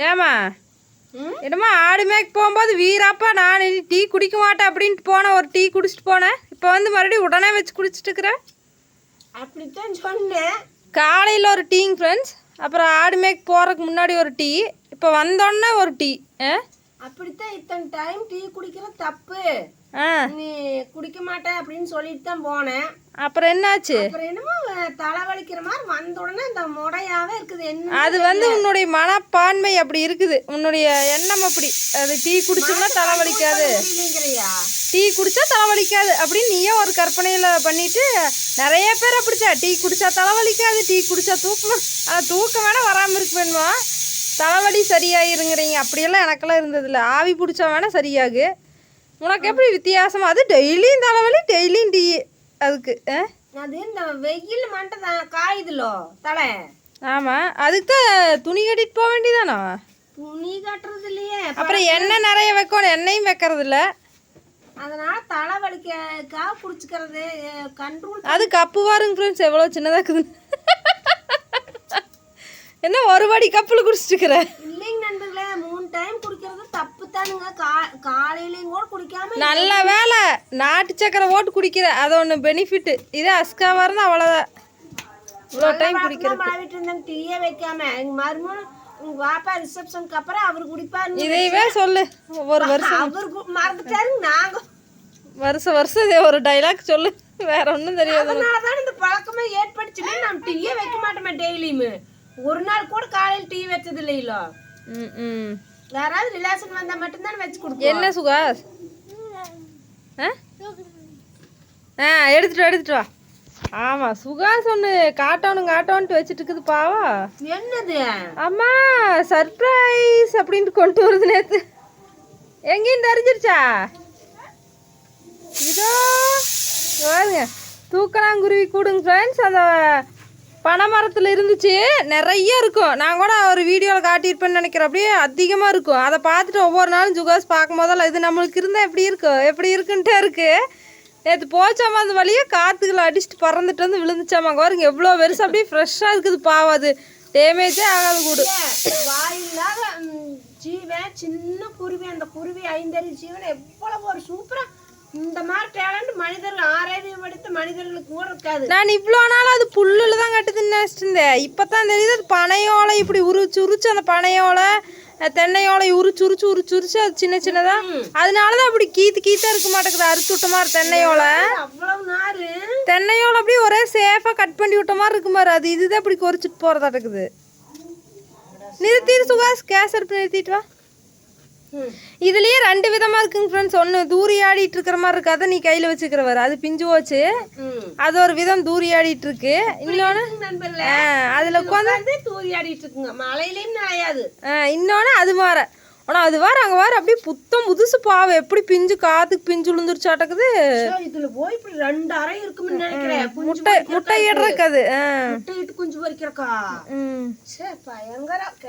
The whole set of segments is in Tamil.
ஏமா? என்னம்மா ஆடு மேய்க்க போகும்போது வீராப்பா நான் இனி டீ குடிக்க மாட்டேன் அப்படின்ட்டு போனேன் ஒரு டீ குடிச்சிட்டு போனேன் இப்போ வந்து மறுபடியும் உடனே வச்சு குடிச்சிட்டு இருக்கிறேன் அப்படித்தான் சொன்னேன். காலையில் ஒரு டீங்க ஃப்ரெண்ட்ஸ் அப்புறம் ஆடு மேய்க்க போகிறதுக்கு முன்னாடி ஒரு டீ. இப்போ வந்தோடனே ஒரு டீ. ஆ? அப்படித்தான் இத்தனை டைம் டீ குடிக்கிறது தப்பு. நீ குடிக்க மாட்டேன் அப்படின்னு சொல்லிட்டு தான் போனேன். அப்புறம் என்னாச்சு? அப்புறம் என்னமோ அஹ், தலை வலிக்கிற மாதிரி வந்த உடனே இந்த முடையாவே இருக்குது. என்ன அது வந்து உன்னுடைய மனப்பான்மை அப்படி இருக்குது. உன்னுடைய எண்ணம் அப்படி. அது டீ குடிச்சோம்னா தலைவலிக்காது. டீ குடிச்சா தலைவலிக்காது. அப்படின்னு நீயே ஒரு கற்பனையில் பண்ணிட்டு நிறைய பேர் அப்படிச்சா டீ குடிச்சா தலைவலிக்காது டீ குடிச்சா தூக்கமா ஆனால் தூக்கம் வேணா வராமல் இருக்கு வேணுமா தலைவலி சரியாயிருங்கிறீங்க. அப்படியெல்லாம் எனக்கெல்லாம் இருந்ததில்ல. ஆவி பிடிச்சா வேணா சரியாகு. உனக்கு எப்படி வித்தியாசமா? அது டெய்லியும் தலைவலி டெய்லியும் டீ. அதுக்கு அது இந்த வெயில் மட்டும் காயுதுலோ தலை. ஆமாம் அதுக்கு தான் துணி கட்டிட்டு போக வேண்டியதானோ? துணி கட்டுறது இல்லையே அப்புறம் எண்ணெய் நிறைய வைக்கணும். எண்ணெயும் வைக்கிறது இல்ல அதனால தலை வலிக்காக குடிச்சுக்கிறது கண்ட்ரோல் அது கப்பு ஃப்ரெண்ட்ஸ் எவ்வளோ சின்னதாக இருக்குது என்ன ஒரு வாடி கப்பில் குடிச்சிட்டுக்கிற? இல்லைங்க நண்பர்களே மூணு டைம் குடிக்கிறது தப்பு தானுங்க. கா காலையிலையும் கூட குடிக்காம நல்ல வேலை. நாட்டு சக்கரை ஓட்டு குடிக்கிற. அது ஒன்று பெனிஃபிட் இதே அஸ்காவாக இருந்தால் அவ்வளோதான் இவ்வளோ டைம் குடிக்கிறது. பாவிட்டு இருந்தாங்க. டீயே வைக்காம. எங்க மருமகன் உங்க பாப்பா ரிசப்ஷனுக்கு அப்புறம் அவர் குடிப்பாரு இதையவே சொல்லு. ஒவ்வொரு வருஷம். அவர் மறந்துட்டாருங்க. நாங்க. வருஷம் வருஷம் இதே ஒரு டைலாக் சொல்லு. வேற ஒன்றும் தெரியாது அதனாலதான் இந்த பழக்கமே ஏற்பட்டுச்சுன்னு நம்ம டீயே வைக்க மாட்டோமே டெய்லியுமே ஒரு நாள் கூட காலையில் டீ வச்சது இல்லையிலோ ம் ம். யாராவது ரிலேஷன் வந்தா மட்டும்தான் வச்சு கொடுப்போம் என்ன சுகாஸ் ஆ? ஆ எடுத்துட்டு எடுத்துட்டு வா. ஆமாம் சுகாஸ் ஒன்று காட்டணும் காட்டோன்ட்டு வச்சுட்டு இருக்குது பாவா என்னது? அம்மா சர்ப்ரைஸ் அப்படின்ட்டு கொண்டு வருது நேற்று எங்கேயும் தெரிஞ்சிருச்சா? இதோ பாருங்க. தூக்கணாங்குருவி கூடுங்க ஃப்ரெண்ட்ஸ் அந்த பனைமரத்தில் இருந்துச்சு. நிறைய இருக்கும். நான் கூட ஒரு வீடியோவில் காட்டியிருப்பேன்னு நினைக்கிறேன். அப்படியே அதிகமாக இருக்கும். அதை பார்த்துட்டு ஒவ்வொரு நாளும் ஜுகாஸ் பார்க்கும் போதெல்லாம் இது நம்மளுக்கு இருந்தால் எப்படி இருக்கும் எப்படி இருக்குன்ட்டே இருக்கு. நேற்று போச்சாமா அந்த வழியே காற்றுகளை அடிச்சுட்டு பறந்துட்டு வந்து விழுந்துச்சாமா அங்க பாருங்க. எவ்வளோ பெருசு அப்படியே ஃப்ரெஷ்ஷாக இருக்குது பாவாது அது. டேமேஜே ஆகாது கூடு. வாயில்லாத ஜீவன் சின்ன குருவி அந்த குருவி ஐந்தறி ஜீவன் எவ்வளவு ஒரு சூப்பராக இந்த மாதிரி டேலண்ட் மனிதர்கள் ஆராய்ச்சியம் எடுத்த மனிதர்களுக்கு கூட இருக்காது. நான் இவ்வளோ நாள் அது புல்லில் தான் கட்டுதுன்னு இருந்தேன். இப்போ தான் தெரியுது அது பனையோலை இப்படி உரிச்சு உரிச்சு அந்த பனையோலை தென்னையோலை உரிச்சு உரிச்சு உரிச்சு உரிச்சு அது சின்ன சின்னதாக அதனால தான் அப்படி கீத்து கீத்தா இருக்க மாட்டேங்குது. அறுத்து விட்ட மாதிரி தென்னையோலை. அவ்வளவு நாரு தென்னையோலை அப்படியே ஒரே சேஃபாக கட் பண்ணி விட்ட மாதிரி இருக்கு மாதிரி அது இதுதான் இப்படி கொறிச்சிட்டு போகிறதாட்டுக்குது நிறுத்திட்டு சுகாஸ் கேஸ் அடுப்பு நிறுத்திட்டு வா. இதுலயே ரெண்டு விதமா இருக்குங்க ஃப்ரெண்ட்ஸ் ஒன்று தூரி ஆடிட்டு இருக்கிற மாதிரி இருக்கு. அதை நீ கையில் வச்சுக்கிறவர் அது பிஞ்சு போச்சு. அது ஒரு விதம் தூரி ஆடிட்டு இருக்கு. இன்னொன்று அதில் உட்காந்து உட்காந்து தூரியாடிட்டு இருக்குங்க. மழையிலயும் நனையாது இன்னொன்று அது மாற. ஆனால் அது வார அங்கே வார அப்படியே புத்தம் புதுசு பாவம் எப்படி பிஞ்சு காத்துக்கு பிஞ்சு விழுந்துருச்சாட்டக்குது இதுல போய் இப்படி ரெண்டு அறை இருக்கும்னு நினைக்கிறேன். முட்டை முட்டை இடுறக்கு அது. ஆ. முட்டை இட்டு குஞ்சு பொறிக்கிறக்கா?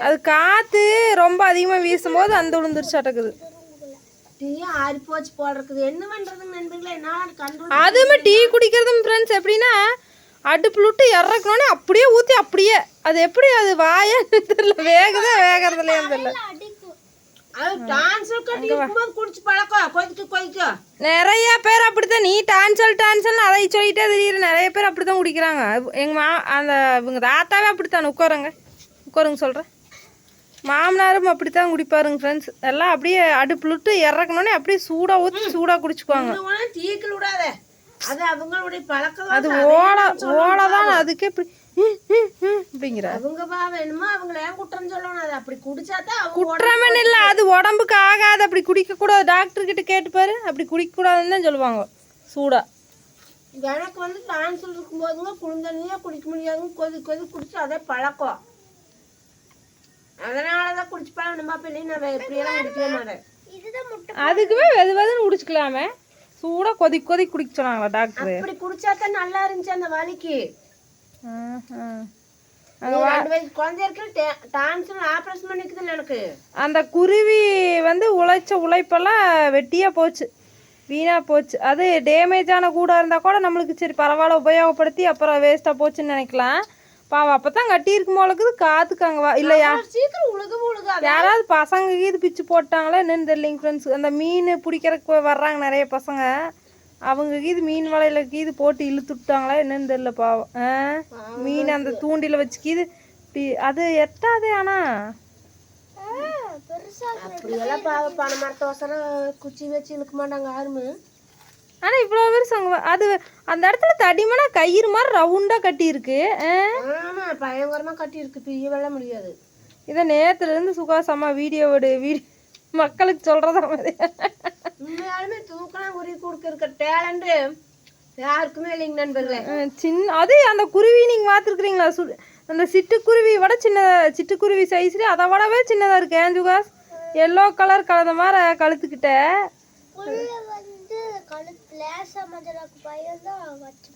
அது காற்று ரொம்ப அதிகமாக வீசும்போது அந்த விழுந்துருச்சாட்டக்குது ஆறி போச்சு போடுறது என்ன பண்றது நண்பர்களே? அதுவுமே டீ குடிக்கிறதும் ஃப்ரெண்ட்ஸ் எப்படின்னா அடுப்புல விட்டு இறக்கணுன்னே அப்படியே ஊற்றி அப்படியே. அது எப்படி அது வாயன்னு தெரியல. வேகுதா வேகிறதுலையும் தெரியல. நிறைய பேர் அப்படித்தான். நீ டான்சல் டான்சல் அதை சொல்லிட்டே தெரியுற நிறைய பேர் அப்படித்தான் குடிக்கிறாங்க. எங்கள் மா அந்த இவங்க தாத்தாவே அப்படித்தான். உட்காருங்க. உட்காருங்க சொல்கிறேன் மாமனாரும் அப்படித்தான் குடிப்பாருங்க ஃப்ரெண்ட்ஸ் எல்லாம் அப்படியே அடுப்புல விட்டு இறக்கணுன்னே அப்படியே சூடாக ஊற்றி சூடாக குடிச்சுக்குவாங்க. அது ஓலை ஓலை தான் அதுக்கே இப்படி அப்படிங்கிற. அவங்க பா வேணுமோ அவங்கள ஏன் குற்றம் சொல்லணும். அது அப்படி குடிச்சாதான் அவங்க குற்றமன் இல்லை அது உடம்புக்கு ஆகாது. அப்படி குடிக்கக்கூடாது டாக்டர் கிட்ட கேட்டு பாரு. அப்படி குடிக்கக்கூடாதுன்னு தான் சொல்லுவாங்க. சூடா. எனக்கு வந்து டான்ஸில் இருக்கும்போதுங்க குளிர்ந்தண்ணியே குடிக்க முடியாதுங்க. கொதி கொதி குடிச்சு அதே பழக்கம். அதனால தான் குடிச்சு பழம் நம்ம நான் எப்படியெல்லாம் குடிக்கவே மாட்டேன். அதுக்குமே வெது வெதுன்னு குடிச்சுக்கலாமே. சூடாக கொதி கொதி குடிக்க சொன்னாங்களா டாக்டர் அப்படி குடிச்சா தான் நல்லா இருந்துச்சு அந்த வலிக்கு. அந்த குருவி வந்து உழைச்ச உழைப்பெல்லாம் வெட்டியாக போச்சு. வீணாக போச்சு. அது டேமேஜ் ஆன கூடாக இருந்தால் கூட நம்மளுக்கு சரி பரவாயில்ல உபயோகப்படுத்தி அப்புறம் வேஸ்ட்டாக போச்சுன்னு நினைக்கலாம். பாவம் அப்போ தான் கட்டியிருக்கும் போலக்குது காத்துக்கு அங்கே வா. இல்லையா? யாராவது பசங்க இது பிச்சு போட்டாங்களா என்னன்னு தெரியலைங்க ஃப்ரெண்ட்ஸ் அந்த மீன் பிடிக்கிறதுக்கு வர்றாங்க நிறைய பசங்க. அவங்க கீது மீன் வலையில கீது போட்டு இழுத்து விட்டாங்களா என்னன்னு தெரியல பாவம். ஆ? மீன் அந்த தூண்டில வச்சு கீது இப்படி அது எட்டாதே ஆனா? அப்படியெல்லாம் பாவ பனை மரத்தை வசரம் குச்சி வச்சு இழுக்க மாட்டாங்க யாருமே. ஆனா இவ்வளோ பேர் சங்க அது அந்த இடத்துல தடிமனா கயிறு மாதிரி ரவுண்டா கட்டி இருக்கு ஆ? ஆமா பயங்கரமா கட்டி இருக்கு பிய்ய வெள்ள முடியாது. இதை நேத்துல இருந்து சுகாசமா வீடியோ விடு வீடியோ மக்களுக்கு சொல்றதா மாதிரி உண்மையாலுமே தூக்கலாம் உரி கொடுக்க இருக்க டேலண்ட் யாருக்குமே இல்லைங்க நண்பர்களே. சின்ன அது அந்த குருவி நீங்க பார்த்துருக்குறீங்களா? சு அந்த சிட்டுக்குருவி விட சின்ன சிட்டுக்குருவி சைஸ்ல அதை விடவே சின்னதா இருக்கு ஏன் சுகாஸ் எல்லோ கலர் கலந்த மாதிரி கழுத்துக்கிட்ட.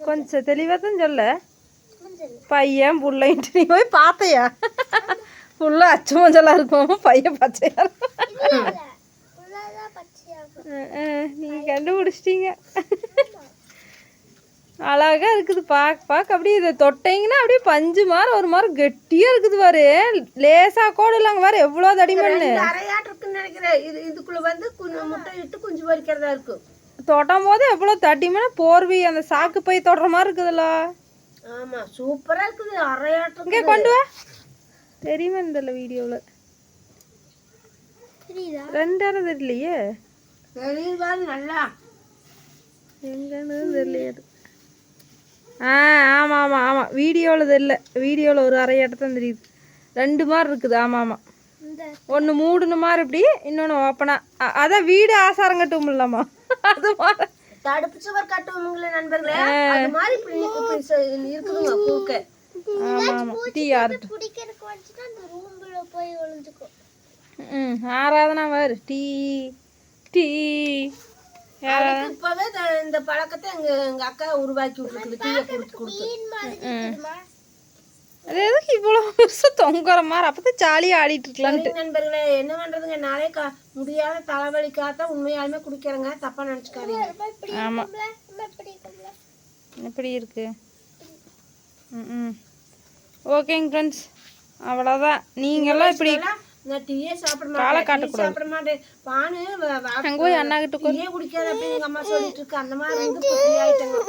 கொஞ்சம் தெளிவாக தான் சொல்ல. பையன் புள்ளைன்ட்டு நீ போய் பார்த்தையா? புள்ள அச்சு மஞ்சளா இருக்கும் பையன் பச்சையா இருக்கும். அஹ் அஹ் நீங்க கண்டுபிடிச்சிட்டீங்க. அழகா இருக்குது பார்க்க பார்க்க அப்படியே இதை தொட்டீங்கன்னா அப்படியே பஞ்சு மாதிரி ஒரு மாதிரி கெட்டியா இருக்குது பாரு. லேசா கூட இல்லைங்க பாரு எவ்வளோ இருக்குன்னு நினைக்கிறேன். இது இதுக்குள்ள வந்து முட்டை இட்டு குஞ்சு பொரிக்கிறதா இருக்கும். தொட்டும் போது எவ்வளோ தடிமண்ண போர்வி அந்த சாக்கு பை தொடுற மாதிரி இருக்குதுல்ல. ஆமா சூப்பரா இருக்குது. அரையாட்டு இங்கே கொண்டு வா. தெரியுமா இந்த வீடியோவில்? ரெண்டாயிரம் தெரியலையே. தெரியுதா நல்லா. எங்கன்னு தெரியலையே அது ஆ ஆமாம் ஆமாம் ஆமாம் வீடியோவில் தெரியல. வீடியோவில் ஒரு அரை தான் தெரியுது. ரெண்டு மாதிரி இருக்குது. ஆமாம் ஆமாம் ஒன்று மூடுன மாதிரி இப்படி இன்னொன்று ஓப்பனாக அதான் வீடு ஆசாரம் கட்டும் இல்லாமா அது மாதிரி தடுப்பு சுவர் கட்டுவோங்களே நண்பர்களே. அது மாதிரி இப்படி இப்படி இருக்குதுங்க ஆராதனா வாரு டீ. டீ அதுக்கு இப்பவே த- இந்த பழக்கத்தை எங்க எங்க அக்கா உருவாக்கி விட்டுருக்குது. டீயை கொடுத்து. கொடுத்து அது எதுக்கு இவ்வளோ வருஷம் தொங்குற மாதிரி? அப்போ தான் ஜாலியாக ஆடிட்டு இருக்கலான்ட்டு நண்பர்களே என்ன பண்றதுங்க? நாளே கா முடியாத தலைவலிக்காக உண்மையாலுமே குடிக்கிறேங்க. தப்பா நினைச்சுக்காதீங்க. ஆமாம் எப்படி இருக்கு? ம் ம். ஓகேங்க ஃப்ரெண்ட்ஸ் அவ்வளோதான் நீங்கெல்லாம் இப்படி நான் டீயே சாப்பிட மாட்டேன் சாப்பிட மாட்டேன். பானு அங்கே போய் அண்ணா கிட்ட டீயே குடிக்காத அப்படின்னு எங்க அம்மா சொல்லிட்டு இருக்கு. அந்த மாதிரி இருந்து ஆயிட்டேங்க.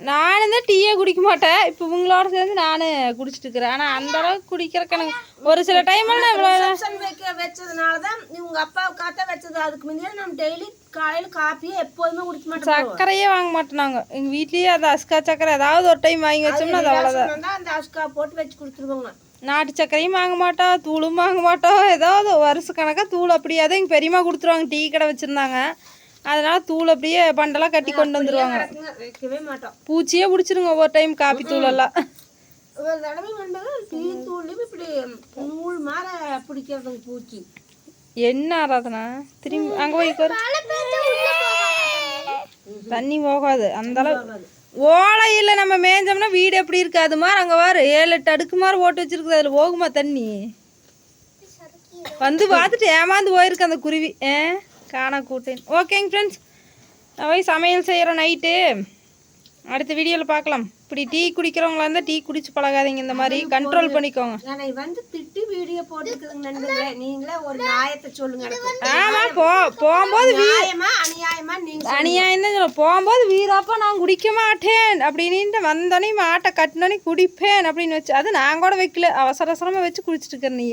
நானும் தான் டீயே குடிக்க மாட்டேன். இப்போ உங்களோட சேர்ந்து நான் குடிச்சிட்டு இருக்கிறேன். ஆனால் அந்த அளவுக்கு குடிக்கிறக்கு எனக்கு ஒரு சில ரிசப்ஷன் வைக்க வச்சதுனால தான் உங்க அப்பாவுக்காக வச்சது. அதுக்கு முன்னாடி நம்ம டெய்லி காலையில காப்பியே எப்போதுமே குடிக்க மாட்டோம் சர்க்கரையே வாங்க மாட்டோம் நாங்கள் எங்கள் வீட்லேயே அது அஸ்கா சர்க்கரை ஏதாவது ஒரு டைம் வாங்கி வச்சோம்னா அது அவ்வளோதான் அந்த அஸ்கா போட்டு வச்சு கொடுத்துருவாங்க. நாட்டு சர்க்கரையும் வாங்க மாட்டோம் தூளும் வாங்க மாட்டோம் ஏதாவது வருஷ கணக்காக தூள் அப்படியே தான் எங்கள் பெரியம்மா கொடுத்துருவாங்க டீ கடை வச்சுருந்தாங்க. அதனால தூள் அப்படியே பண்டெல்லாம் கட்டி கொண்டு மாட்டோம் பூச்சியே பிடிச்சிருங்க ஒவ்வொரு டைம் காப்பி தூளெல்லாம். ஒரு தடவை டீ தூள்லயும் இப்படி நூல் மாற பிடிக்கிறதுங்க பூச்சி. என்ன ஆராதனா? திரும்பி அங்கே போய். தண்ணி போகாது. அந்த அளவு ஓலையில் நம்ம மேய்ஞ்சோம்னா வீடு எப்படி இருக்கு அது மாதிரி அங்கே வாரு ஏழு எட்டு அடுக்கு மாதிரி ஓட்டு வச்சுருக்குது. அதில் போகுமா தண்ணி? வந்து பார்த்துட்டு ஏமாந்து போயிருக்கு அந்த குருவி. ஏ காணா கூட்டேன். ஓகேங்க ஃப்ரெண்ட்ஸ் நான் போய் சமையல் செய்கிறோம் நைட்டு அடுத்த வீடியோவில் பார்க்கலாம். இப்படி டீ குடிக்கிறவங்களா இருந்தால் டீ குடிச்சு பழகாதீங்க இந்த மாதிரி கண்ட்ரோல் பண்ணிக்கோங்க. என்னை வந்து திட்டி வீடியோ போட்டுருக்குதுங்க நண்பர்களே. நீங்களே ஒரு நியாயத்தை சொல்லுங்க ஆமாம் போ போகும்போது நியாயமா அநியாயமா நீங்க அநியாயம் தான் போகும்போது வீராப்பா நான் குடிக்க மாட்டேன் அப்படின்ட்டு வந்தோடனே மாட்டை கட்டினோடனே குடிப்பேன் அப்படின்னு வச்சு அது நான் கூட வைக்கல. அவசர அவசரமாக வச்சு குடிச்சிட்டு இருக்கிற நீ?